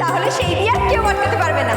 তাহলে সেই দিয়ে আর কেউ আটকাতে পারবে না।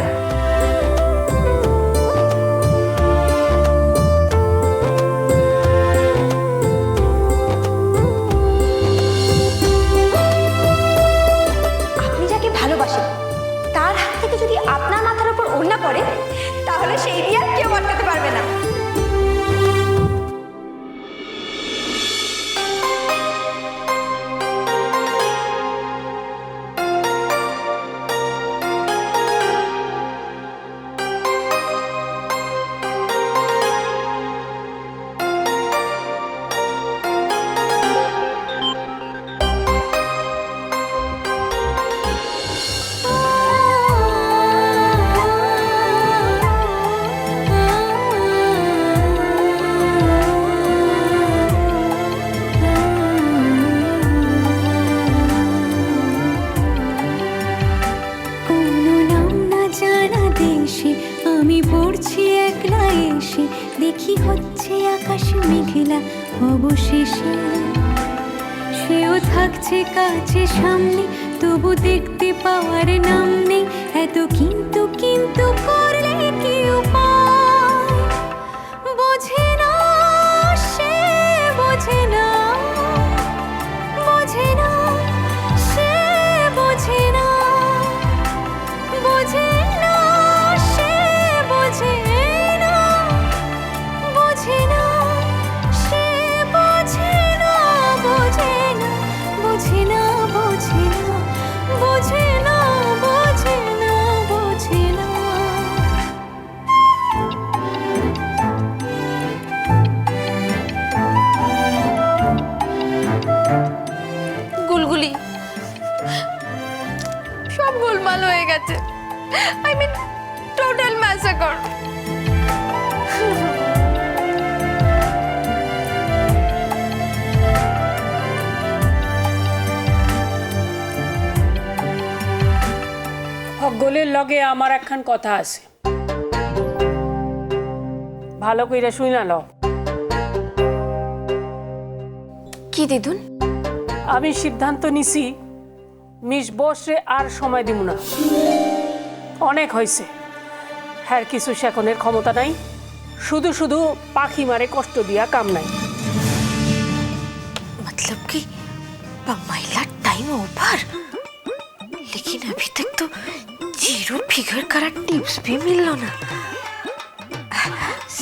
থাকছে কাছে সামনে তবু দেখতে পাওয়ার নাম নেই। এত কিন্তু কিন্তু করলে কি উপায়? গেছে আই মিন টোটাল ম্যাসাকার সকলের লগে আমার একখান কথা আছে। ভালো কইরা শুই না লও। কি দিদুন? আমি সিদ্ধান্ত নিছি মিস বসরে আর সময় দিব না অনেক হয়েছে হ্যার কিছু শেখনের ক্ষমতা নাই শুধু শুধু পাখি মারে কষ্ট দিয়া কাম নাই मतलब कि महिला टाइम ओवर लेकिन अभी तक तो जीरो फिगर करा टिप्स भी मिललो না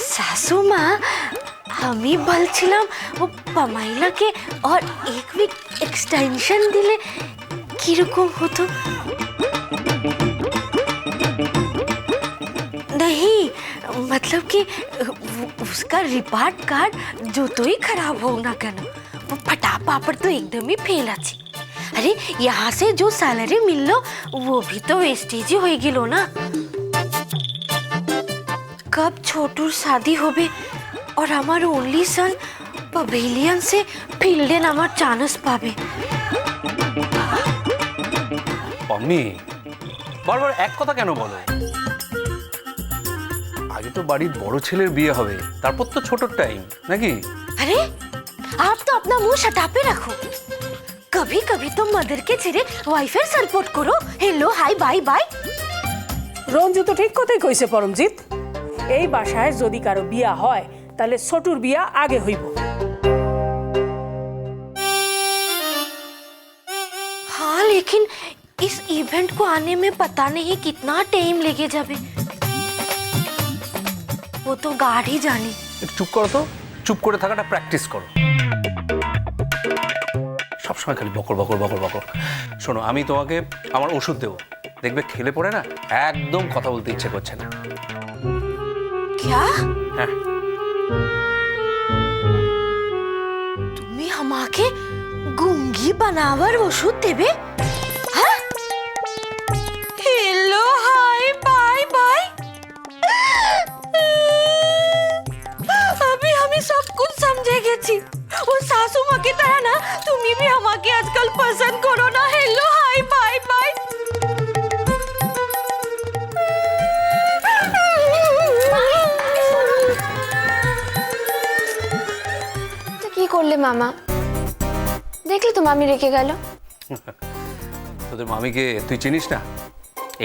सासू माँ আমি বলছিলাম ও পামাইলাকে और एक वीक एक्सटेंशन দিলে কিরকম হতো नहीं मतलब कि वो- उसका रिपोर्ट कार्ड जो तो ही खराब हो ना कहना वो फटा पापड़ तो एकदम ही फेल अच्छी अरे यहाँ से जो सैलरी मिल लो वो भी तो वेस्टेज ही हो गिलो ना कब छोटूर शादी होबे और हमार ओनली सन पवेलियन से फील्डे আমার চান্স পাবে পাম্মি বারবার এক কথা কেন বলো আগে তো বাড়ির বড় ছেলের বিয়ে হবে তারপর তো ছোট টাইম নাকি अरे आप तो अपना मुंह शटा पे रखो कभी कभी तो मदर के ছেড়ে ওয়াইফের সাপোর্ট করো hello hi bye bye Ranju তো ঠিক কথাই কইছে পরমজিৎ এই বাসায় যদি কারো বিয়া হয় তাহলে ছোটুর বিয়া আগে হইব हाँ लेकिन इस इवेंट को आने में पता नहीं कितना टाइम लेके जाबे वो तो गाढ़ ही जाने একটু চুপ করো তো চুপ করে থাকাটা প্র্যাকটিস করো সবসময় খালি বকর বকর বকর বকর শোনো আমি তোমাকে আমার ওষুধ দেবো দেখবে খেলে পড়ে না একদম কথা বলতে ইচ্ছে করছে না क्या হ্যাঁ তুমি আমাকে গুঙ্গি বানাবার ওষুধ দেবে শাশু মাকে তারা না তুমি भी আমাকে আজকাল পছন্দ করো না हेलो हाय बाय बाय তো কি করলে মামা দেখলে তো মামি রেখে গেল তোদের মামিকে তুই চিনিস না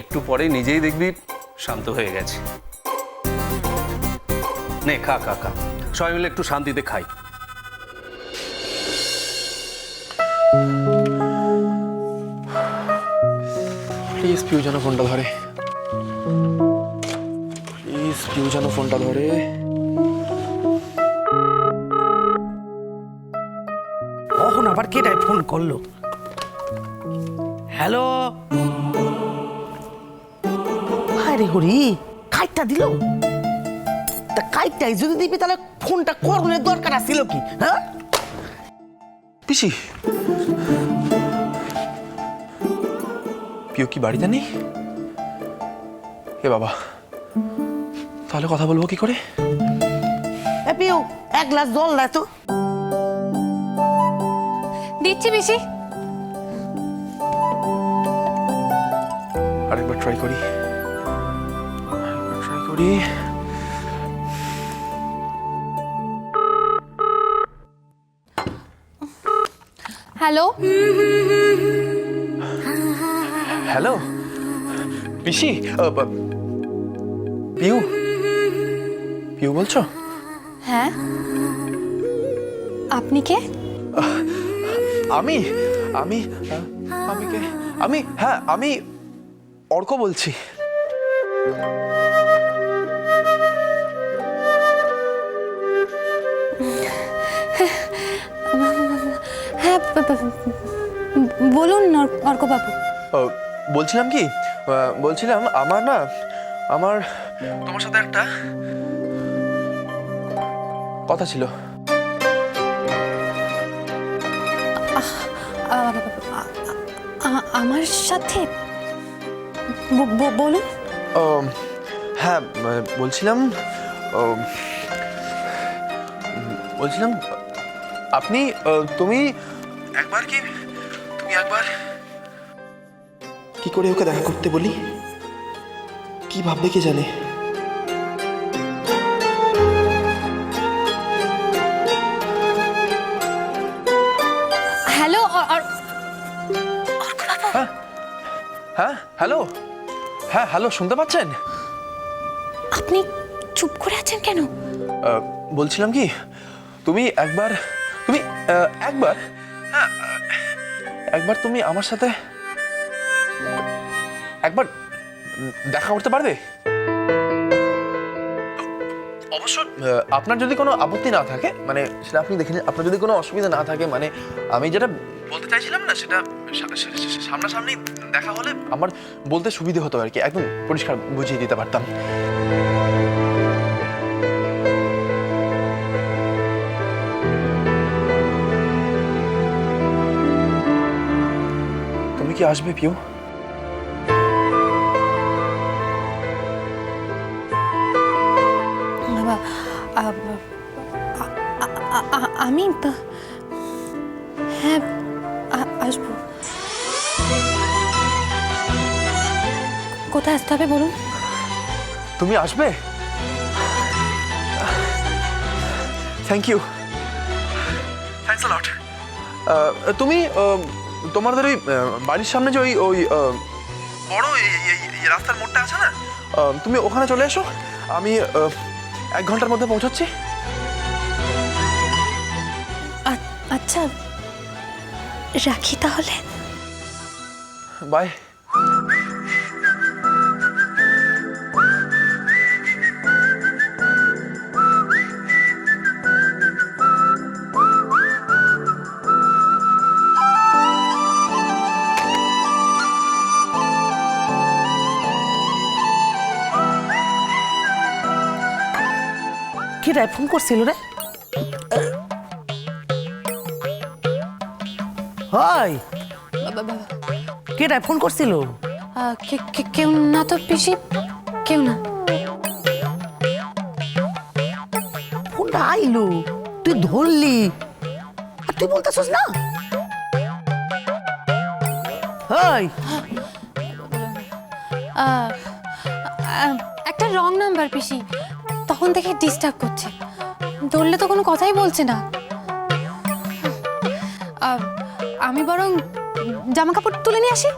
একটু পরে নিজেই দেখবি শান্ত হয়ে গেছে নে খা খা খা সবাই মিলে একটু শান্তিতে খাই প্লিজ পিউ যেন ফোনটা ধরে। প্লিজ পিউ যেন ফোনটা ধরে। কখন আবার কেটাই ফোন করল? হ্যালো আরে হরি, কাইটটা দিল? তা কাইটটাই যদি দিবি, তাহলে ফোনটা করণের দরকার আছিল কি হ্যাঁ? পিসি। পিউ কি বাড়িতে নেই? এ বাবা তাহলে কথা বলব কি করে? পিউ এক গ্লাস জল দেয় তো। দিচ্ছি বেশি আরেকবার ট্রাই করি। আরেকবার ট্রাই করি। হ্যালো? হ্যালো? পিসি আহ, বা- পিউ। পিউ বলছো? হ্যাঁ। আপনি কে? আমি আমি আহ, আমি কে? আমি হ্যাঁ আমি অর্ক বলছি। হ্যাঁ বলুন অর্কবাবু বলছিলাম কি? বলছিলাম আমার না আমার তোমার সাথে একটা কথা ছিল। আমার সাথে? বলুন। হ্যাঁ মানে বলছিলাম বলছিলাম আপনি তুমি একবার কি? তুমি একবার। কি করে ওকে দেখা করতে বলি? কি ভাববে কে জানে? হ্যালো অর- হ্যাঁ। হ্যালো। হ্যাঁ হ্যালো শুনতে পাচ্ছেন? আপনি চুপ করে আছেন কেন? বলছিলাম কি তুমি একবার তুমি একবার হ্যাঁ একবার তুমি আমার সাথে একবার দেখা করতে পারবে? অবশ্য আপনার যদি কোনো আপত্তি না থাকে মানে সেটা আপনি দেখে আপনার যদি কোনো অসুবিধা না থাকে মানে আমি যেটা বলতে চাইছিলাম না, সেটা সামনাসামনি দেখা হলে আমার বলতে সুবিধে হতো আর কি, একদম পরিষ্কার বুঝিয়ে দিতে পারতাম। তুমি কি আসবে পিউ বাবা আ- আ- আ- আ- আমি ব- হ্যাঁ আ- আসব কোথায় আসতে হবে বলুন তুমি আসবে thank you thanks a lot তুমি আহ, তোমাদের ওই বাড়ির সামনে যে ওই ওই বড় রাস্তার মোড়টা আছে না? তুমি ওখানে চলে এসো। আমি এক ঘণ্টার মধ্যে পৌঁছাচ্ছি। আচ্ছা রাখি তাহলে। বাই। কেটায় ফোন করছিল রে। হয় কেটায় ফোন করছিল? কে- কে- কেউ না তো পিসি কেউ না। ফোনটা আইলো তুই ধরলি আর তুই বলতেছিস না? হয় একটা রং নাম্বার পিসি। তখন থেকে ডিস্টার্ব করছে। ধরলে তো কোনো কথাই বলছে না। আমি বরং জামা কাপড় তুলে নিয়ে আসি।